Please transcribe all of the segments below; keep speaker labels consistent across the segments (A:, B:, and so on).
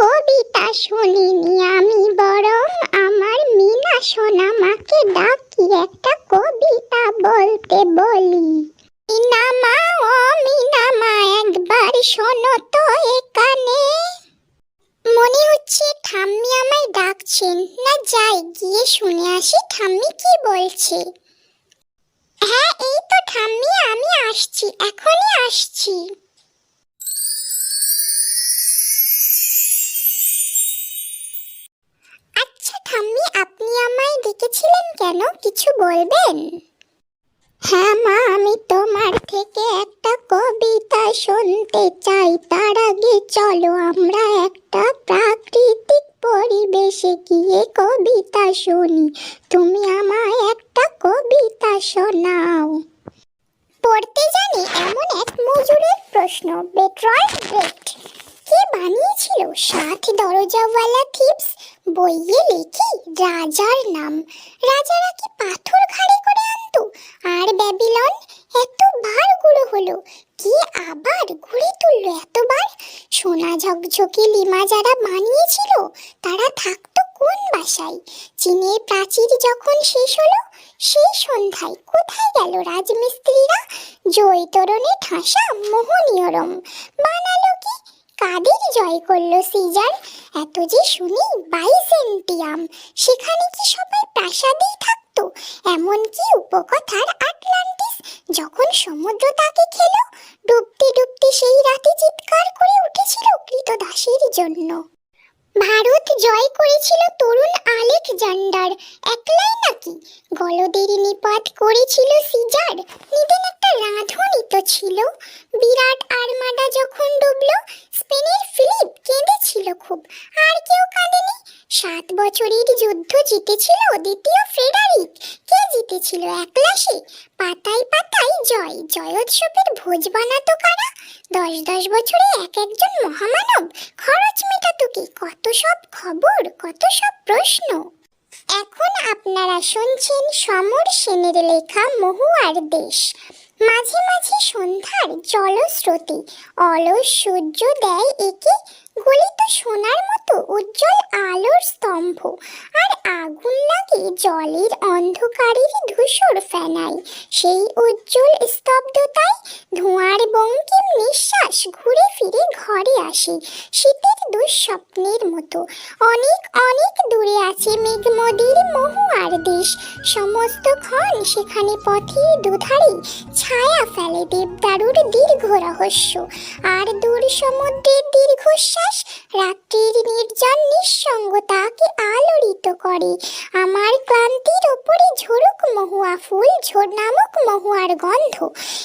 A: কবিতা শুনিনি আমি, বরং আমার মিনা সোনা মাকে ডাকি একটা কবিতা বলতে বলি। মিনা মা, ও মিনা মা, একবার শোনো তো এখানে। মনে হচ্ছে ঠাম্মি আমায় ডাকছেন না যাই, গিয়ে শুনে আসি ঠাম্মি কি বলছে। হ্যাঁ এই তো ঠাম্মি, আমি আসছি, এখনই আসছি। ডেকেছিলেন কেন? কিছু বলবেন? হ্যাঁ মা, আমি তোমার থেকে একটা কবিতা শুনতে চাই। তার আগে চলো আমরা একটা প্রাকৃতিক পরিবেশে গিয়ে কবিতা শুনি। তুমি আমায় একটা কবিতা শোনাও। পড়তে জানি এমন এক মজুরের প্রশ্ন। বেট্রয়েট ব্রেড কে বানিয়েছিল সাত দরজাওয়ালা থিপস, বইয়ে লিখি, রাজার নাম। রাজারা কি পাথর ঘাড়ে করে আনতো? আর ব্যাবিলন এতবার গুঁড়ো হলো, কি আবার ঘুরে তুললো এতবার? সোনা ঝকঝকে লিমা যারা বানিয়েছিল, তারা থাকতো কোন বাসায়? চীনের প্রাচীর যখন শেষ হলো, সেই সন্ধ্যায় কোথায় গেল রাজমিস্ত্রিরা? জৈতরণে ঠাসা মোহনীয়রম। বানালো কি কাদের জয় করল সিজার। এত যে শুনি, বাইজেন্টিয়াম, সেখানে কি সবাই প্রাসাদেই থাকতো? এমনকি উপকথার আটলান্টিস যখন সমুদ্র তাকে খেলো, ডুবতে ডুবতে সেই রাতে চিৎকার করে উঠেছিল কৃতদাসের জন্য। ভারত জয় করেছিল তরুণ আলেকজান্ডার, একলাই নাকি? গলদের নিপাত করেছিল সিজার। নিদেন একটা রাঁধুনি তো ছিল। বিরাট আর্মাডা জিতেছিল দ্বিতীয় ফ্রেডারিক কে জিতেছিল? একলা সে পাতায় পাতায় জয়। জয়োৎসবের ভোজ বানাতো কারা? দশ দশ বছরে এক একজন মহামানব। খরচ মেটাতো কি? কত সব খবর, কত সব প্রশ্ন। এখন আপনারা শুনছেন সমর সেনের লেখা মহুয়ার দেশ। মাঝে মাঝে সন্ধ্যার জলস্রোতে অলস সূর্য দেয় একে। গলিত সোনার মতো উজ্জ্বল আলোর স্তম্ভ। জলের অন্ধকারের ধূসর ফেনায়। সেই উজ্জ্বল স্তব্ধতায় ধোঁয়ার বঙ্কিম নিঃশ্বাস ঘুরে ফিরে ঘরে আসে। শীতের দুঃস্বপ্নের মতো। অনেক অনেক দূরে আছে মেঘমদির মহুয়ার দেশ। সমস্ত ক্ষণ সেখানে পথের দুধারে ছায়া ফেলে দেবদারুর দীর্ঘ রহস্য। আর দূর সমুদ্রের দীর্ঘশ্বাস রাত্রির নির্জন নিঃসঙ্গতাকে আলোড়িত করে। আমার ক্লান্তির ওপরে ঝরুক মহুয়া ফুল, ঝোর নামক মহুয়ার গন্ধ।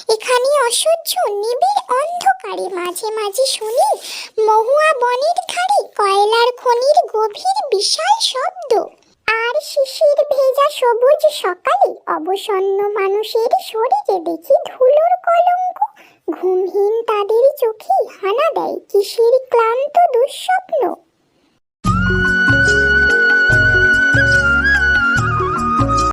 A: এখানে অসহ্য, নিবিড় অন্ধকারে মাঝে মাঝে শুনি মহুয়া বনের খনির গভীর বিশাল শব্দ। আর শিশির ভেজা সবুজ সকালে অবসন্ন মানুষের শরীরে দেখি ধুলোর কলঙ্ক। ঘুমহীন তাদের চোখে হানা দেয় কিসের ক্লান্ত দুঃস্বপ্ন।